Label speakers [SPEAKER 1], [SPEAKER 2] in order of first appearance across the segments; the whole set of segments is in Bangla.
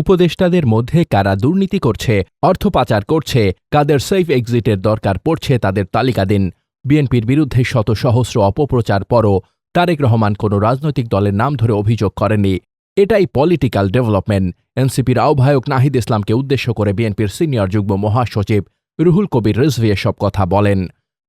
[SPEAKER 1] উপদেষ্টাদের মধ্যে কারা দুর্নীতি করছে অর্থ পাচার করছে কাদের সেফ এক্সিটের দরকার পড়ছে তাদের তালিকা দিন বিএনপির বিরুদ্ধে শত সহস্র অপপ্রচার পরও তারেক রহমান কোনো রাজনৈতিক দলের নাম ধরে অভিযোগ করেনি এটাই পলিটিক্যাল ডেভেলপমেন্ট এনসিপির আহ্বায়ক নাহিদ ইসলামকে উদ্দেশ্য করে বিএনপির সিনিয়র যুগ্ম মহাসচিব রুহুল কবির রিজভি এসব কথা বলেন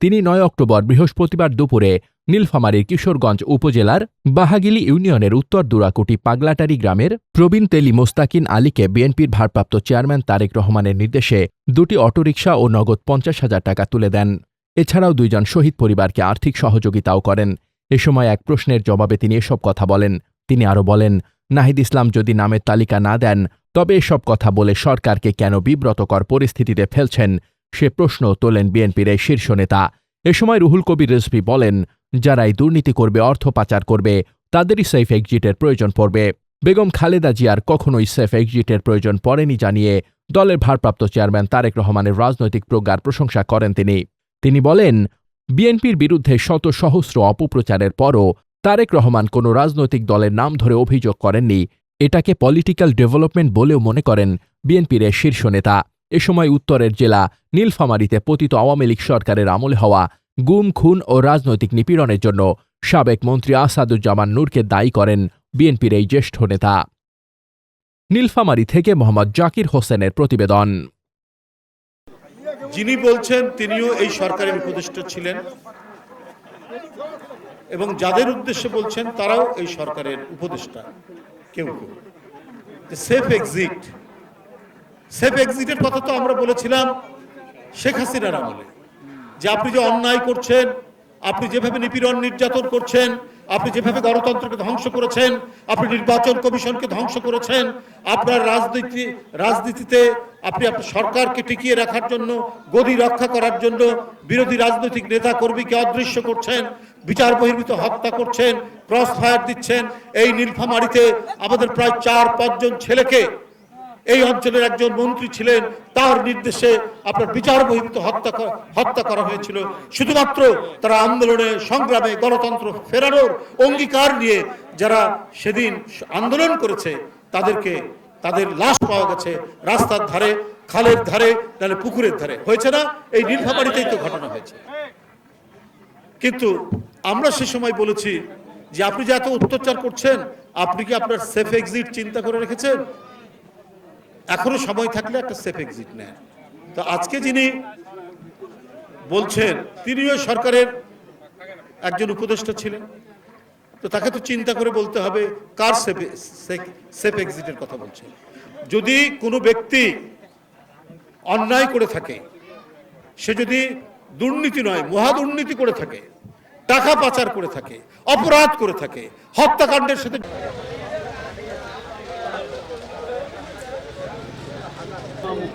[SPEAKER 1] তিনি নয় অক্টোবর বৃহস্পতিবার দুপুরে নীলফামারীর কিশোরগঞ্জ উপজেলার বাহাগিলি ইউনিয়নের উত্তর দুরাকুটি পাগলাটারি গ্রামের প্রবীণ তেলি মোস্তাকিন আলীকে বিএনপির ভারপ্রাপ্ত চেয়ারম্যান তারেক রহমানের নির্দেশে দুটি অটোরিকশা ও নগদ পঞ্চাশ হাজার টাকা তুলে দেন এছাড়াও দুইজন শহীদ পরিবারকে আর্থিক সহযোগিতাও করেন এ সময় এক প্রশ্নের জবাবে তিনি এসব কথা বলেন তিনি আরও বলেন নাহিদ ইসলাম যদি নামের তালিকা না দেন তবে এসব কথা বলে সরকারকে কেন বিব্রতকর পরিস্থিতিতে ফেলছেন সে প্রশ্ন তোলেন বিএনপির এই শীর্ষ নেতা এ সময় রুহুল কবির রেজভি বলেন যারা এই দুর্নীতি করবে অর্থ পাচার করবে তাদেরই সেফ এক্সিটের প্রয়োজন পড়বে বেগম খালেদা জিয়ার কখনোই সেফ এক্সিটের প্রয়োজন পড়েনি জানিয়ে দলের ভারপ্রাপ্ত চেয়ারম্যান তারেক রহমানের রাজনৈতিক প্রজ্ঞার প্রশংসা করেন তিনি তিনি বলেন বিএনপির বিরুদ্ধে শত সহস্র অপপ্রচারের পরও তারেক রহমান কোনো রাজনৈতিক দলের নাম ধরে অভিযোগ করেননি এটাকে পলিটিক্যাল ডেভেলপমেন্ট বলেও মনে করেন বিএনপির শীর্ষ নেতা এ সময় উত্তরের জেলা নীলফামারিতে পতিত আওয়ামী লীগ সরকারের আমলে হওয়া গুম খুন ও রাজনৈতিক নিপীড়নের জন্য সাবেক মন্ত্রী আসাদুজ্জামান নূরকে দায়ী করেন বিএনপির এই জ্যেষ্ঠ নেতা নীলফামারি থেকে মোহাম্মদ জাকির হোসেনের প্রতিবেদন
[SPEAKER 2] যিনি বলছেন তিনিও এই সরকারের উপদেষ্টা ছিলেন এবং যাদের উদ্দেশ্যে বলছেন তারাও এই সরকারের উপদেষ্টা কেউ কেউ সেফ এক্সিট সেফ এক্সিটের কথা তো আমরা বলেছিলাম শেখ হাসিনার আমলে যে আপনি যে অন্যায় করছেন আপনি যেভাবে নিপীড়ন নির্যাতন করছেন আপনি যেভাবে গণতন্ত্রকে ধ্বংস করেছেন আপনি নির্বাচন কমিশনকে ধ্বংস করেছেন আপনার রাজনীতি রাজনীতিতে আপনি আপনার সরকারকে টিকিয়ে রাখার জন্য গদি রক্ষা করার জন্য বিরোধী রাজনৈতিক নেতা কর্মীকে অদৃশ্য করছেন বিচার বহির্ভূত হত্যা করছেন ক্রস ফায়ার দিচ্ছেন এই নীলফামারিতে আমাদের প্রায় চার পাঁচজন ছেলেকে এই অঞ্চলের একজন মন্ত্রী ছিলেন তার নির্দেশে আপনার বিচার বহির্ভূত হত্যা হত্যা করা হয়েছিল শুধুমাত্র তারা আন্দোলনে সংগ্রামে গণতন্ত্র ফেরানোর অঙ্গীকার নিয়ে যারা সেদিন আন্দোলন করেছে তাদেরকে তাদের লাশ পাওয়া গেছে রাস্তার ধারে খালের ধারে তাহলে পুকুরের ধারে হয়েছে না এই নির্ভাবাড়িতেই তো ঘটনা হয়েছে কিন্তু আমরা সে সময় বলেছি যে আপনি যে এত অত্যাচার করছেন আপনি কি আপনার সেফ এক্সিট চিন্তা করে রেখেছেন এখনো সময় থাকলে একটা সেফ এক্সিট নেয় তো আজকে যিনি বলছেন তিনিও সরকারের একজন উপদেষ্টা ছিলেন তো তাকে তো চিন্তা করে বলতে হবে কার সেফ সেফ এক্সিটের কথা বলছে যদি কোনো ব্যক্তি অন্যায় করে থাকে সে যদি দুর্নীতি নয় মহা দুর্নীতি করে থাকে টাকা পাচার করে থাকে অপরাধ করে থাকে হত্যাকাণ্ডের সাথে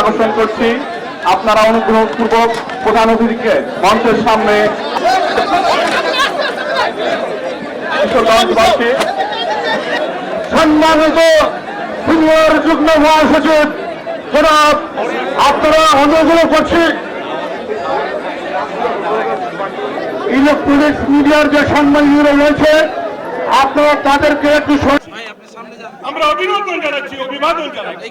[SPEAKER 2] আকর্ষণ করছি আপনারা অনুগ্রহপূর্বক প্রধান অতিথিকে মঞ্চের সামনে সম্মানিত সিনিয়র যুগ্ম মহাসচিব জনাব আপনারা অনুগ্রহ করছি
[SPEAKER 3] ইলেকট্রনিক্স মিডিয়ার যে সম্মানীয় রয়েছে আপনারা তাদেরকে একটু আমরা অভিনন্দন জানাচ্ছি অভিবাদন জানাচ্ছি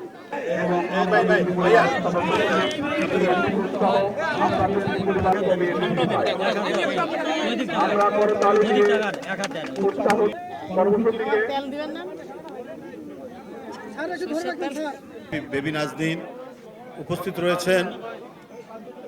[SPEAKER 3] বেবি নাজদিন উপস্থিত রয়েছেন